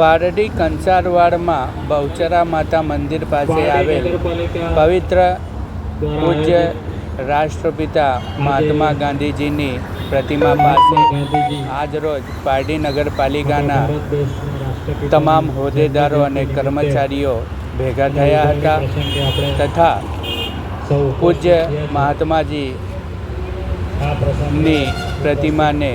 પારડી કંસારવાડમાં બહુચરા માતા મંદિર પાસે આવેલ પવિત્ર પૂજ્ય રાષ્ટ્રપિતા મહાત્મા ગાંધીજીની પ્રતિમા પાસે આજરોજ પારડી નગરપાલિકાના તમામ હોદ્દેદારો અને કર્મચારીઓ ભેગા થયા હતા તથા પૂજ્ય મહાત્માજીની પ્રતિમાને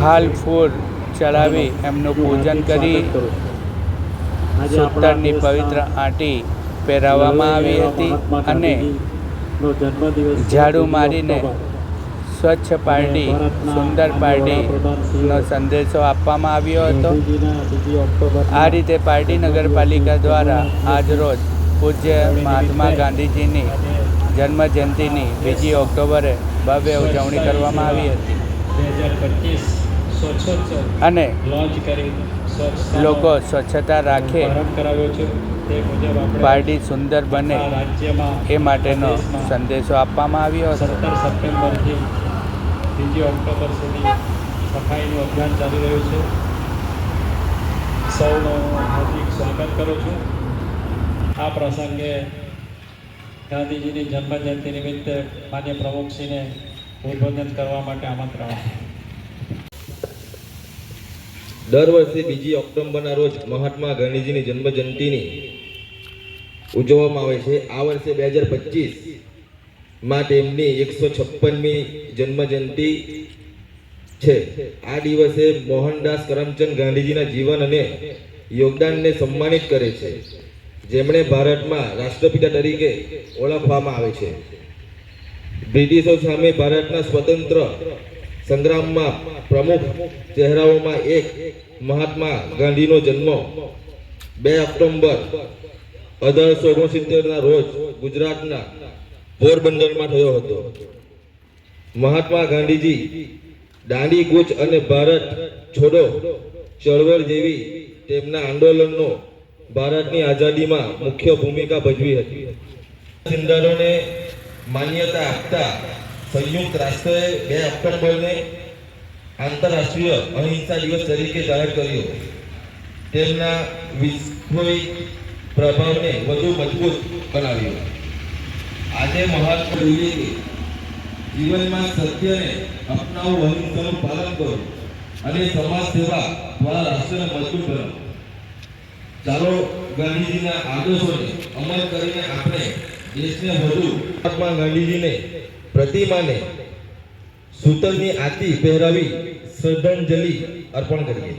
હાલ ફૂલ ચડાવી એમનું પૂજન કરી સૂતરની પવિત્ર આંટી પહેરાવવામાં આવી હતી અને ઝાડુ મારીને સ્વચ્છ પારડી સુંદર પારડીનો સંદેશો આપવામાં આવ્યો હતો. આ રીતે પારડી નગરપાલિકા દ્વારા આજરોજ પૂજ્ય મહાત્મા ગાંધીજીની જન્મજયંતિની બીજી ઓક્ટોબરે ભવ્ય ઉજવણી કરવામાં આવી હતી. અને લોકો સ્વચ્છતા રાખે. પાર્ટી સુંદર બને એ માટેનો સંદેશો આપવામાં આવ્યો હતો. સત્તર સપ્ટેમ્બરથી ત્રીજી ઓક્ટોબર સુધી સફાઈનું અભિયાન ચાલી રહ્યું છે. સૌનું હાર્દિક સ્વાગત કરું છું. આ પ્રસંગે ગાંધીજીની જન્મજયંતિ નિમિત્તે માન્ય પ્રમુખશ્રીને ઉદબોધન કરવા માટે આમંત્રણ. દર વર્ષે બીજી ઓક્ટોબરના રોજ મહાત્મા ગાંધીજીની જન્મ જયંતિની ઉજવવામાં આવે છે. આ વર્ષે બે હજાર પચીસમાં તેમની એકસો છપ્પનમી જન્મ જયંતિ છે. આ દિવસે મોહનદાસ કરમચંદ ગાંધીજીના જીવન અને યોગદાનને સન્માનિત કરે છે. જેમણે ભારતમાં રાષ્ટ્રપિતા તરીકે ઓળખવામાં આવે છે. બ્રિટિશો સામે ભારતના સ્વતંત્ર સંગ્રામમાં પ્રમુખ ચહેરાઓમાં એક મહાત્મા ગાંધીનો જન્મ બે ઓક્ટોબર અઢારસો ઓગણસિત્તેરના રોજ ગુજરાતના પોરબંદરમાં થયો હતો. મહાત્મા ગાંધીજી દાંડી કૂચ અને ભારત છોડો ચળવળ જેવી તેમના આંદોલનનો ભારતની આઝાદીમાં મુખ્ય ભૂમિકા ભજવી હતી. સિંધારોને માન્યતા આપતા સંયુક્ત રાષ્ટ્રએ બે ઓક્ટોબરને આંતરરાષ્ટ્રીય અહિંસા દિવસ તરીકે જાહેર કર્યો. તેમના વિશ્વઈ પ્રભાવને વધુ મજબૂત બનાવ્યો. આજે મહાત્મા ગાંધીએ જીવનમાં સત્યને અપનાવો અહિંસાનું પાલન કરો અને સમાજ સેવા દ્વારા રાષ્ટ્રને મજબૂત બનાવો ચાલો ગાંધીજીના આદર્શોને અમલ કરીને આપણે દેશને વધુ મહાત્મા ગાંધીજીને પ્રતિમાને સૂતરની આતી પહેરાવી શ્રદ્ધાંજલિ અર્પણ કરીએ.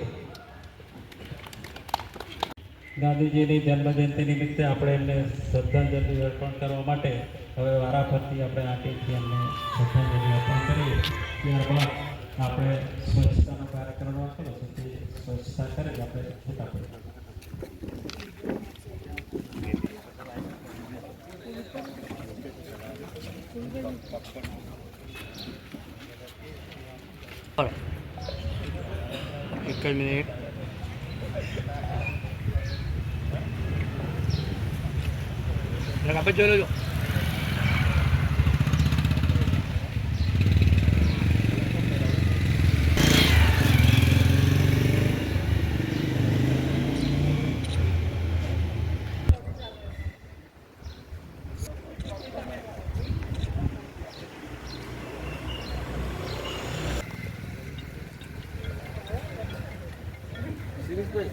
ગાંધીજીની જન્મજયંતિ નિમિત્તે આપણે એમને શ્રદ્ધાંજલિ અર્પણ કરવા માટે હવે વારાફરતી આપણે આટીથી એમને શ્રદ્ધાંજલિ અર્પણ કરીએ. ત્યારબાદ આપણે સ્વચ્છતાનો કાર્યક્રમ રાખેલો સ્વચ્છતા કરી આપણે છૂટા એક જ મિનિટ આપણે જોઈ લેજો Okay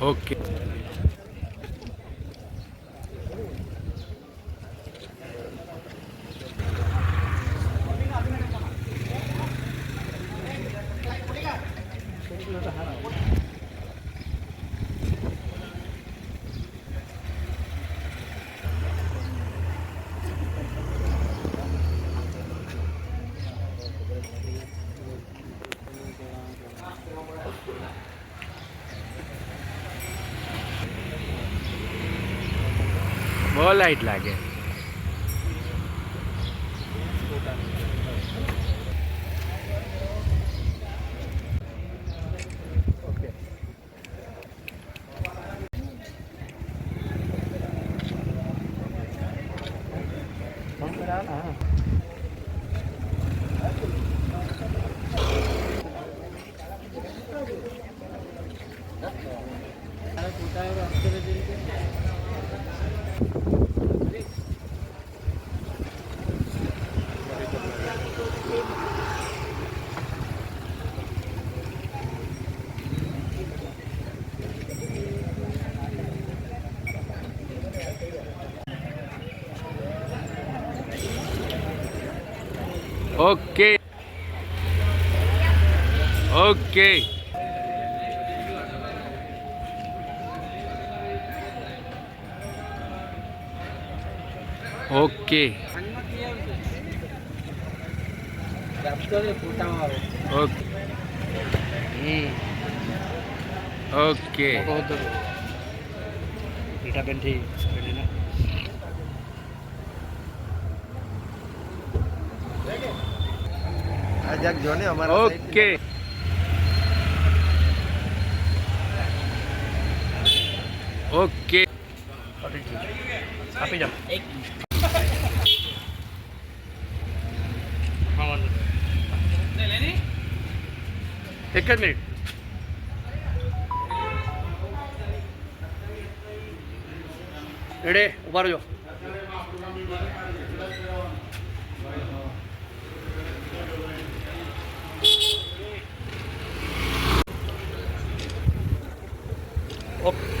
okay બહુ લાઈટ લાગે. Okay okay okay okay okay okay okay આપી જાઓ એક જ મિનિટ રેડે ઉભા રહેજો ઓકે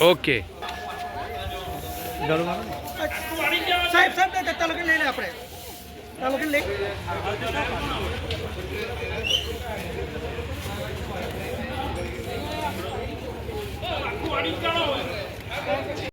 ઓકે. સાહેબ સાહેબ તાલુકે લઈ લે આપણે. ચાલો કે લઈ.